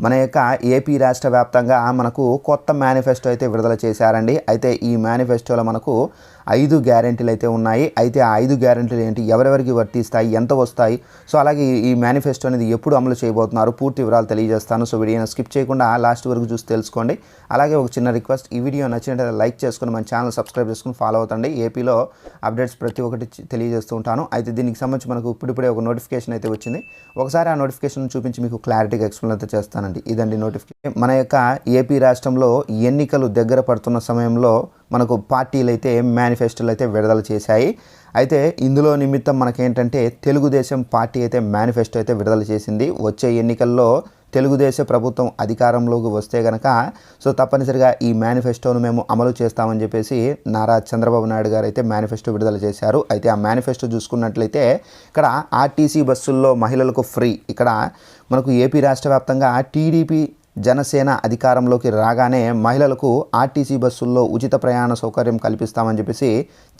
మన యొక్క ఏపీ రాష్ట్ర వ్యాప్తంగా మనకు కొత్త మేనిఫెస్టో అయితే విడుదల చేశారండి. అయితే ఈ మేనిఫెస్టోలో మనకు ఐదు గ్యారెంటీలు అయితే ఉన్నాయి. అయితే ఆ ఐదు గ్యారెంటీలు ఏంటి? ఎవరెవరికి వర్తిస్తాయి? ఎంత వస్తాయి? సో అలాగే ఈ- మేనిఫెస్టో అనేది ఎప్పుడు అమలు చేయబోతున్నారు? పూర్తి వివరాలు తెలియజేస్తాను. సో వీడియోని స్కిప్ చేయకుండా లాస్ట్ వరకు చూసి తెలుసుకోండి. అలాగే ఒక చిన్న రిక్వెస్ట్ ఈ వీడియో నచ్చినట్లయితే లైక్ చేసుకుని మన ఛానల్ సబ్స్క్రైబ్ చేసుకుని ఫాలో అవుతండి. ఏపీలో అప్డేట్స్ ప్రతి ఒక్కటి తెలియజేస్తూ ఉంటాను. అయితే దీనికి సంబంధించి మనకు ఇప్పుడిప్పుడే ఒక నోటిఫికేషన్ అయితే వచ్చింది. ఒకసారి ఆ నోటిఫికేషన్ చూపించి మీకు క్లారిటీగా ఎక్స్ప్లెయిన్ అయితే చేస్తాను చేస్తానండి ఇదండి నోటిఫికేషన్ మన యొక్క ఏపీ రాష్ట్రంలో ఎన్నికలు దగ్గర పడుతున్న సమయంలో మనకు పార్టీలు అయితే మేనిఫెస్టోలు అయితే విడుదల చేశాయి. అయితే ఇందులో నిమిత్తం మనకేంటంటే తెలుగుదేశం పార్టీ అయితే మేనిఫెస్టో అయితే విడుదల చేసింది. వచ్చే ఎన్నికల్లో తెలుగుదేశం ప్రభుత్వం అధికారంలోకి వస్తే గనక సో తప్పనిసరిగా ఈ మేనిఫెస్టోను మేము అమలు చేస్తామని చెప్పేసి నారా చంద్రబాబు నాయుడు గారు అయితే మేనిఫెస్టో విడుదల చేశారు. అయితే ఆ మేనిఫెస్టో చూసుకున్నట్లయితే ఇక్కడ ఆర్టీసీ బస్సుల్లో మహిళలకు ఫ్రీ. ఇక్కడ మనకు ఏపీ రాష్ట్ర వ్యాప్తంగా టీడీపీ జనసేన అధికారంలోకి రాగానే మహిళలకు ఆర్టీసీ బస్సుల్లో ఉచిత ప్రయాణ సౌకర్యం కల్పిస్తామని చెప్పేసి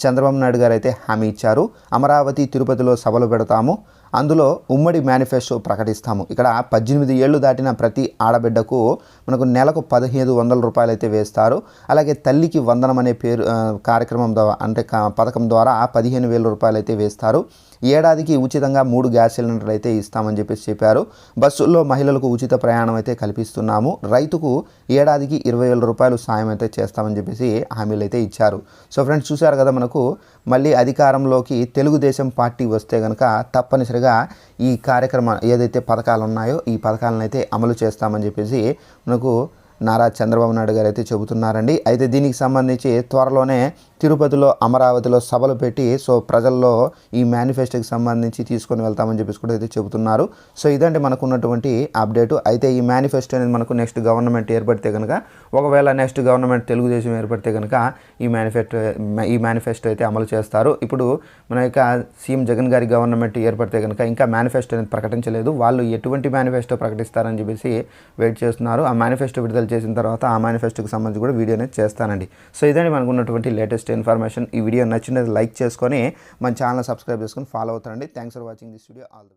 చంద్రబాబు నాయుడు గారు అయితే హామీ ఇచ్చారు. అమరావతి తిరుపతిలో సభలు పెడతాము. అందులో ఉమ్మడి మేనిఫెస్టో ప్రకటిస్తాము. ఇక్కడ పద్దెనిమిది ఏళ్ళు దాటిన ప్రతి ఆడబిడ్డకు మనకు నెలకు పదిహేను వందల రూపాయలు అయితే వేస్తారు. అలాగే తల్లికి వందనం అనే పేరు కార్యక్రమం ద్వారా అంటే పథకం ద్వారా పదిహేను వేల రూపాయలు అయితే వేస్తారు. ఏడాదికి ఉచితంగా మూడు గ్యాస్ సిలిండర్లు అయితే ఇస్తామని చెప్పేసి చెప్పారు. బస్సుల్లో మహిళలకు ఉచిత ప్రయాణం అయితే కల్పిస్తున్నాము. రైతుకు ఏడాదికి ఇరవై వేల రూపాయలు సాయం అయితే చేస్తామని చెప్పేసి హామీలు అయితే ఇచ్చారు. సో ఫ్రెండ్స్ చూశారు కదా మనకు మళ్ళీ అధికారంలోకి తెలుగుదేశం పార్టీ వస్తే కనుక తప్పనిసరిగా ఈ కార్యక్రమ ఏదైతే పథకాలు ఉన్నాయో ఈ పథకాలను అయితే అమలు చేస్తామని చెప్పేసి మనకు నారా చంద్రబాబు నాయుడు గారు అయితే చెబుతున్నారండి. అయితే దీనికి సంబంధించి త్వరలోనే తిరుపతిలో అమరావతిలో సభలు పెట్టి సో ప్రజల్లో ఈ మేనిఫెస్టోకి సంబంధించి తీసుకొని వెళ్తామని చెప్పేసి కూడా అయితే చెబుతున్నారు. సో ఇదండి మనకు ఉన్నటువంటి అప్డేట్. అయితే ఈ మేనిఫెస్టో అనేది మనకు నెక్స్ట్ గవర్నమెంట్ ఏర్పడితే కనుక ఒకవేళ నెక్స్ట్ గవర్నమెంట్ తెలుగుదేశం ఏర్పడితే కనుక ఈ మేనిఫెస్టో ఈ మేనిఫెస్టో అయితే అమలు చేస్తారు. ఇప్పుడు మన యొక్క సీఎం జగన్ గారి గవర్నమెంట్ ఏర్పడితే కనుక ఇంకా మేనిఫెస్టో అనేది ప్రకటించలేదు. వాళ్ళు ఎటువంటి మేనిఫెస్టో ప్రకటిస్తారని చెప్పేసి వెయిట్ చేస్తున్నారు. ఆ మేనిఫెస్టో విడుదల చేసిన తర్వాత ఆ మేనిఫెస్టోకి సంబంధించి కూడా వీడియో అనేది చేస్తానండి. సో ఇదండి మనకు ఉన్నటువంటి లేటెస్ట్ ఇన్ఫర్మేషన్ ఈ వీడియో నచ్చినది లైక్ చేసుకొని మన ఛానల్ సబ్స్క్రైబ్ చేసుకొని ఫాలో అవుతారండి. Thanks for watching this video all the